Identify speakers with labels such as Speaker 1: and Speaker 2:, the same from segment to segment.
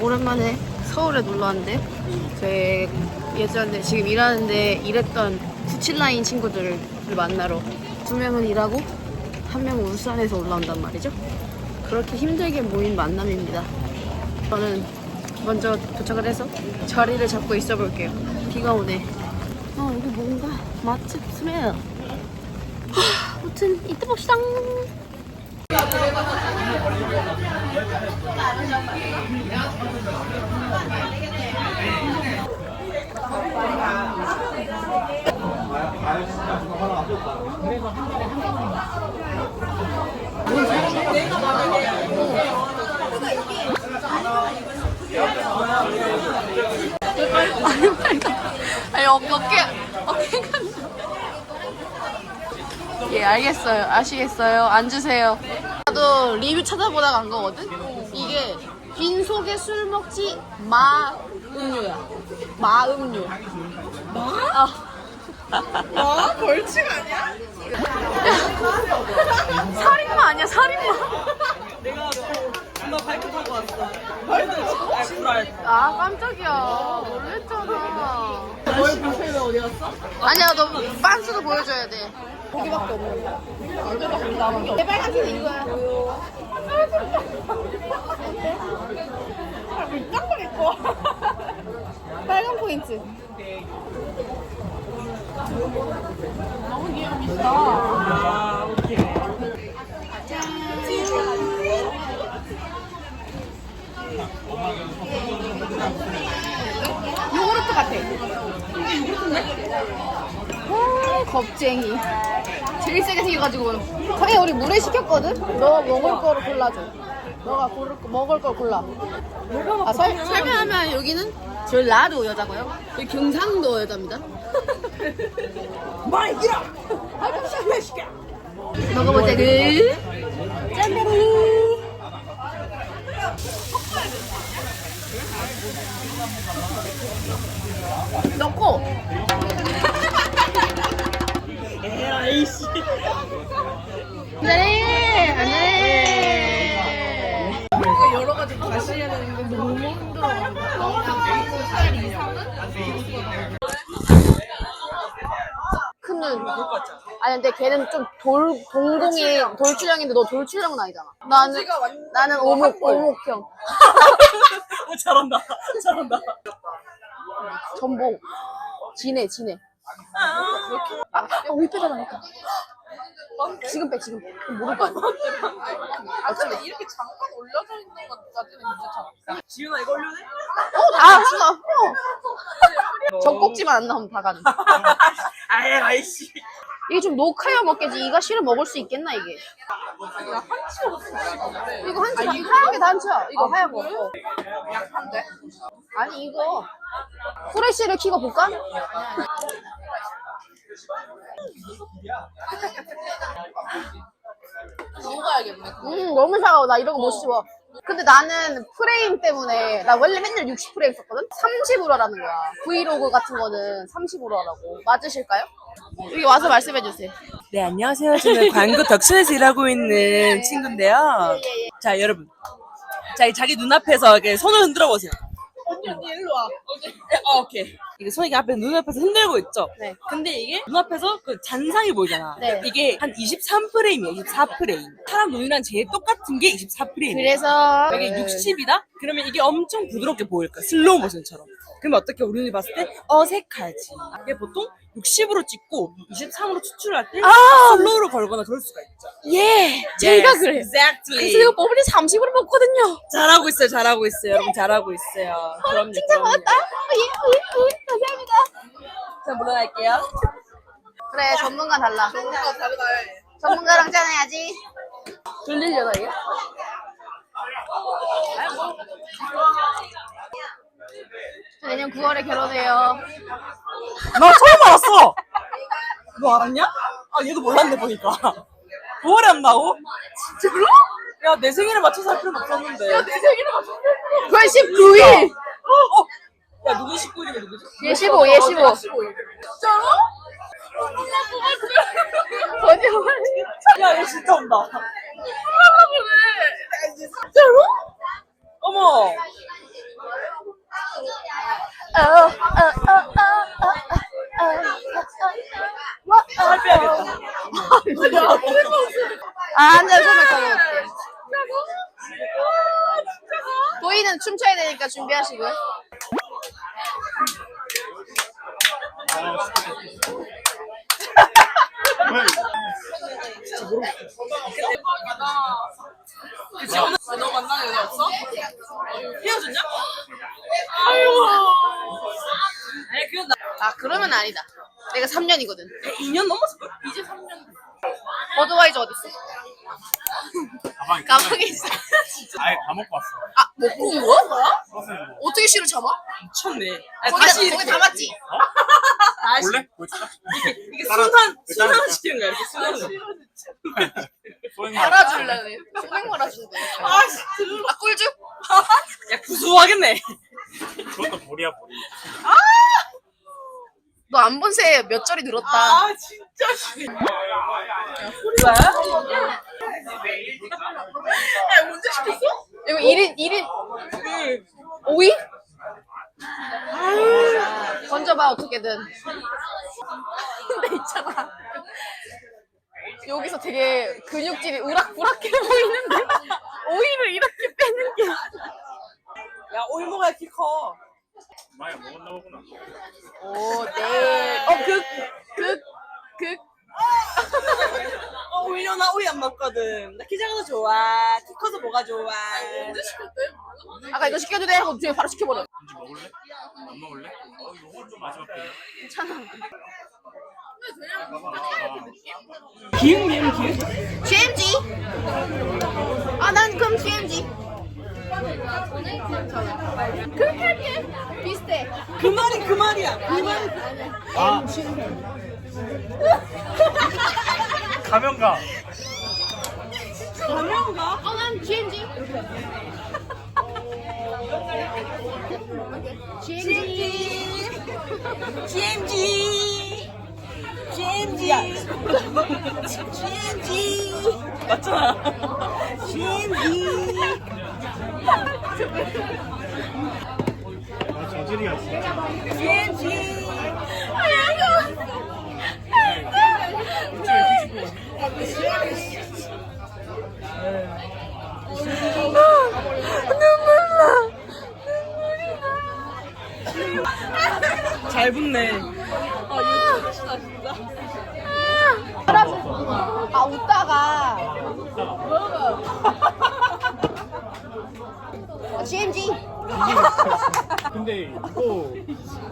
Speaker 1: 오랜만에 서울에 놀러 왔는데 제 예전에 지금 일하는데 일했던 97라인 친구들을 만나러 두 명은 일하고 한 명은 울산에서 올라온단 말이죠. 그렇게 힘들게 모인 만남입니다. 저는 먼저 도착을 해서 자리를 잡고 있어 볼게요. 비가 오네. 아 여기 뭔가 맛집 스멜. 하, 아무튼 이따 봅시다. 어, 어깨 어깨가 예 알겠어요. 아시겠어요? 앉으세요 나도 리뷰 찾아보다가 간 거거든 이게 빈속에 술 먹지 마 음료야 마 음료 마? 아.
Speaker 2: 아, 벌칙 아니야?
Speaker 1: 살인마 아니야 살인마
Speaker 2: 내가 존나 바이크 타고 왔어. 바이크 아, 불알.
Speaker 1: 아 깜짝이야 놀랬잖아
Speaker 2: 너의 불펜은 어디 갔어?
Speaker 1: 아니야 너 빤스도 보여줘야 돼 고기밖에 없는데. 남은 게 빨간색은 이거야.
Speaker 2: 깜빡 입고.
Speaker 1: 빨간 포인트.
Speaker 2: 아, 오케이.
Speaker 1: 요구르트 같아. 아, 겁쟁이 제일 세게 생겨가지고 자기 우리 물회 시켰거든? 너 먹을 거를 골라줘 너가 고를 거, 먹을 걸 골라 아, 설, 설명하면 여기는 저 라도 여자고요 여기 경상도 여자입니다
Speaker 2: 마이 기라! 아이고, 샤메시카!
Speaker 1: 먹어보자 그 짠다리 넣고
Speaker 2: 에라이 씨.
Speaker 1: 네 안돼
Speaker 2: 이거 여러 가지 다시 해야 되는데 너무 힘들어.
Speaker 1: 큰눈 아니 근데 걔는 좀 돌 동공이 돌출형인데 너 돌출형은 아니잖아 나는 나는 오목 오목형
Speaker 2: 어, 잘한다. 잘한다.
Speaker 1: 전복 진해 진해 아, 어, 위 빼달라니까 지금 빼 지금 빼 그럼 모를 거 아니야
Speaker 2: 아, 근데 이렇게 잠깐 올려져 있는 것까지는 괜찮아. 지윤아, 이거 올려내?
Speaker 1: 어다 했어 어. 젖꼭지만 안 나오면 다 가는
Speaker 2: 아, 에라이씨.
Speaker 1: 이게 좀 녹아야 먹겠지 이가 싫어 먹을 수 있겠나 이게
Speaker 2: 야, 한치 없어.
Speaker 1: 이거 한치 하얀 게 단치야 이거 하얀 거 어.
Speaker 2: 약한데?
Speaker 1: 아니 이거 후레쉬를 켜고 볼까?
Speaker 2: 먹어야겠네.
Speaker 1: 음 너무 차가워 나 이런 거 못 씹어 근데 나는 프레임 때문에 나 원래 맨날 60 프레임 썼거든? 30으로 하라는 거야 브이로그 같은 거는 30으로 하라고 맞으실까요? 여기 와서 말씀해 주세요
Speaker 3: 네, 안녕하세요. 저는 광고 덕션에서 일하고 있는 친구인데요. 자, 여러분. 자, 이 자기 눈앞에서 이렇게 손을 흔들어 보세요.
Speaker 2: 언니, 언니, 일로 와.
Speaker 3: 어, 오케이. 이게 손이 앞에 눈앞에서 흔들고 있죠?
Speaker 1: 네.
Speaker 3: 근데 이게 눈앞에서 그 잔상이 보이잖아.
Speaker 1: 네.
Speaker 3: 이게 한 23프레임이에요. 24프레임. 사람 눈이랑 제일 똑같은 게 24프레임.
Speaker 1: 그래서
Speaker 3: 이게 60이다? 그러면 이게 엄청 부드럽게 보일 거야. 슬로우 모션처럼. 그러면 어떻게 우리 눈이 봤을 때 어색하지. 이게 보통 60으로 찍고 23으로 추출할 때 슬로우로 걸거나 그럴 수가 있죠.
Speaker 1: 예 제가
Speaker 3: Yes,
Speaker 1: 그래요
Speaker 3: Exactly.
Speaker 1: 그래서 이거 버블이 30으로 먹거든요
Speaker 3: 잘하고 있어요. 잘하고 있어요. 여러분 잘하고 있어요. 그럼요.
Speaker 1: 진짜
Speaker 3: 그럼요.
Speaker 1: 먹었다 예, 예, 예, 감사합니다
Speaker 3: 자, 물러날게요.
Speaker 1: 그래 전문가 달라. 전문가랑 짠해야지 돌리려나 이게? 저 내년 9월에 결혼해요
Speaker 3: 나 처음 알았어. 너 알았냐? 아, 얘도 몰랐네, 보니까. 9월에 한다고? 진짜로? 야, 내 생일에 맞춰서 할 필요는 없었는데. 야, 내 생일에 맞춰서
Speaker 1: 9월 19일
Speaker 3: 어? 야, 누구 19일이면 누구지?
Speaker 1: 얘 15, 얘 15.
Speaker 3: 진짜로?
Speaker 1: 거짓말
Speaker 3: 야, 얘 진짜 온다. 진짜로? 어머.
Speaker 1: 아, 소맥 가져올게. 보이는 춤춰야 되니까 준비하시고요.
Speaker 2: 그치 오늘 너 만나는 없어?
Speaker 3: 헤어졌냐? 아이고. 아,
Speaker 1: 그러면 아니다. 내가 3년이거든.
Speaker 3: 2년 넘었을걸?
Speaker 2: 이제 3년
Speaker 1: 버드와이저 어딨어?
Speaker 4: 가방에
Speaker 1: 가방에 있어.
Speaker 4: 아예 다 먹고 왔어.
Speaker 1: 아, 먹고 온 거야?
Speaker 4: 소스 먹어.
Speaker 1: 어떻게 씨를 잡아?
Speaker 3: 미쳤네. 아니,
Speaker 1: 거기다,
Speaker 3: 다시
Speaker 1: 거기
Speaker 3: 이렇게
Speaker 1: 담았지?
Speaker 3: 다시
Speaker 4: 볼래? 보여줄까?
Speaker 3: 이게
Speaker 4: 따라-
Speaker 3: 순환
Speaker 4: 그
Speaker 3: 순환
Speaker 4: 따라-
Speaker 3: 시키는 거야 이렇게 순환.
Speaker 4: 소액
Speaker 1: 말아줄래? 소맥 말아준대.
Speaker 3: 아씨
Speaker 1: 아, 꿀죽?
Speaker 3: 야 구수하겠네.
Speaker 4: 그것도 보리야 보리.
Speaker 1: 너 안 본 새 몇 절이 늘었다.
Speaker 3: 아 진짜 씨. 야 소리야? 야 언제 시켰어?
Speaker 1: 이거 1인, 1인,
Speaker 3: 응.
Speaker 1: 5위? 던져봐, 어떻게든. 근데 있잖아. 여기서 되게 근육질이 우락부락해 보이는데? 오이를 이렇게 빼는 게.
Speaker 3: 야 먹어야 키 커.
Speaker 4: 많이 먹었나 보구나.
Speaker 1: 오, 네. 어, 극, 극, 극.
Speaker 3: 어 오히려 나 오이 안 먹거든. 나 키 작아서 좋아. 키 커서 뭐가 좋아.
Speaker 2: 언제 시켰대?
Speaker 1: 아까 이거 시켜도 돼? 하고 뒤에 바로 시켜버려.
Speaker 4: 이제 먹을래? 안 먹을래? 어 이거 좀 마지막 때.
Speaker 1: 괜찮아.
Speaker 3: 기흥 미음 기흥.
Speaker 1: GMG. 아, 난 그럼 GMG. 그렇게. 비슷해.
Speaker 3: 그 말이 그 말이야. 그 말.
Speaker 4: 아. 가면가.
Speaker 3: 가면가?
Speaker 1: 어, 난 GMG. GMG.
Speaker 3: GMG. GMG. GMG. 맞잖아. GMG.
Speaker 4: 아 재질이가 있어.
Speaker 3: GMG. 잘 붙네.
Speaker 1: 아, 웃다가. 어, GMG.
Speaker 5: 근데 이거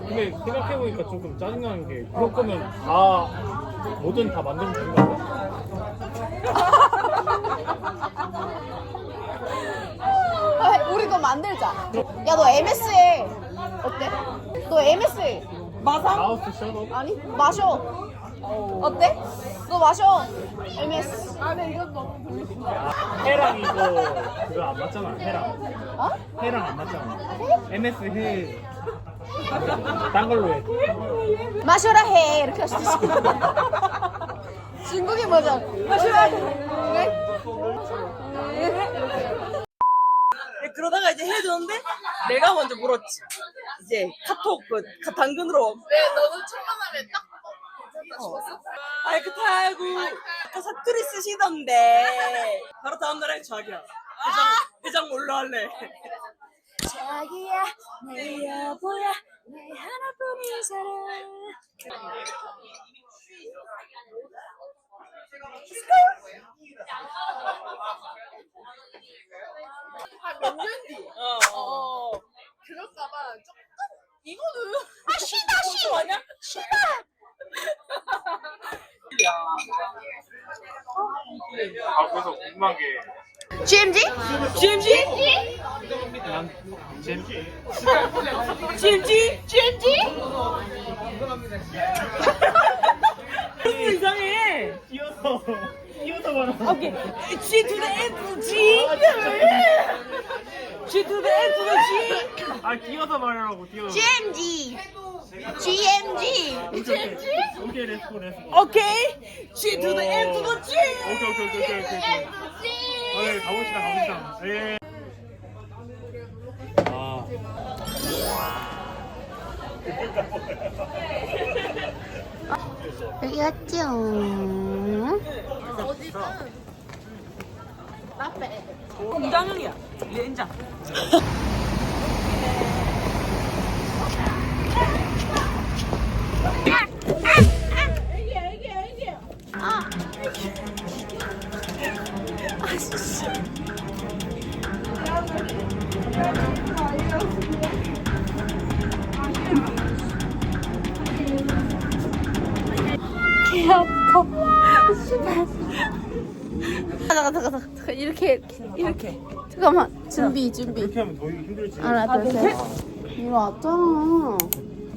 Speaker 5: 근데 생각해보니까 조금 짜증나는 게 그럴 거면 다 뭐든 다 만들면 되는 거 아니야?
Speaker 1: 아, 우리 그거 만들자. 야, 너 MS 해. 어때? 너 MS 해.
Speaker 3: 마상?
Speaker 5: 마우스 셔도
Speaker 1: 아니, 마셔. 어때? 너 마셔. MS. 안에 이건 너무
Speaker 5: 해랑 이거 그거 안 맞잖아 해랑
Speaker 1: 어?
Speaker 5: 해랑 안 맞잖아 MS 해. 딴 걸로 해.
Speaker 1: 마셔라 해. 이렇게 있어. 중국인 버전. 마셔라 해.
Speaker 3: 네, 그러다가 이제 해줬는데 내가 먼저 물었지. 이제 카톡 그 가- 당근으로
Speaker 2: 왜 너는 첫 만남에 딱
Speaker 3: 아이 그 타고 아까 사투리 쓰시던데 바로 다음 날에 자기야 회장 회장 뭘로 할래?
Speaker 1: 자기야, 내 여보야, 내 하나뿐인 사랑.
Speaker 2: 한몇년 뒤.
Speaker 3: 어.
Speaker 2: 어. 그럴까봐 조금 이거는
Speaker 1: 아, 시다, 시.
Speaker 3: 아니야?
Speaker 4: 아 그래서 궁금한 게
Speaker 1: GMG?
Speaker 3: GMG?
Speaker 5: 난 젠지.
Speaker 3: GMG?
Speaker 1: GMG?
Speaker 3: 무슨 이상해.
Speaker 5: 끼어서 끼어서 말하.
Speaker 3: 오케이. G to the N to the G. G to the N to the G.
Speaker 5: 아 끼어서 말하라고 끼어서.
Speaker 1: GMG. GMG?
Speaker 5: 오케이 렛츠고 렛츠고
Speaker 3: 오케이. G to the M to the G.
Speaker 5: 오케이 오케이 오케이 오케이 오케이 아, 네, 가봅시다 가봅시다 예. 아.
Speaker 1: 여기 왔죠.
Speaker 3: 이장현이야. 렌장.
Speaker 1: 잠깐만 준비 준비
Speaker 5: 이렇게 하면 더 힘들지.
Speaker 1: 하나 둘셋 이리 왔잖아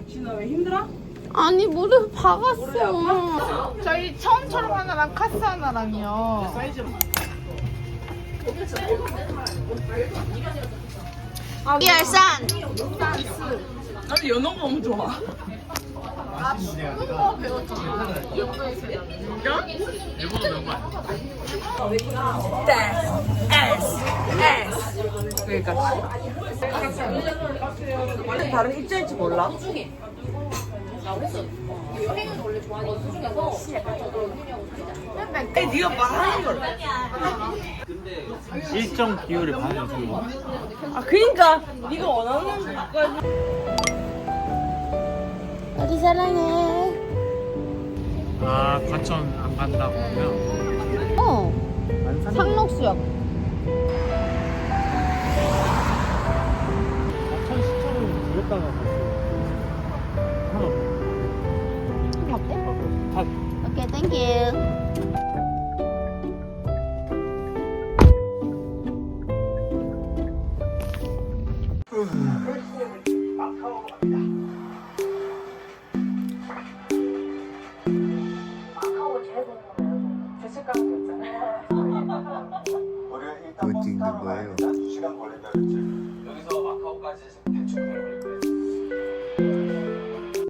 Speaker 3: 진아 왜 힘들어?
Speaker 1: 아니 무릎 박았어
Speaker 2: 저희 처음처럼 하나랑 카스 하나랑요.
Speaker 1: 이열산
Speaker 3: 나도 연어 너무 좋아.
Speaker 4: 일본어 배운 거 아니야?
Speaker 3: 그러니까. 다른 입장일지 몰라. 아니 네가 말하는 걸.
Speaker 5: 일정 비율을 반해주고.
Speaker 3: 아 그러니까 네가 원하는 것까지.
Speaker 1: 우리 사랑해.
Speaker 5: 아 과천 안 간다고 하면?
Speaker 1: 어. 상록수역.
Speaker 5: 과천 시청은 그랬다가 하나
Speaker 1: 어때?
Speaker 5: 다
Speaker 1: 오케이 땡큐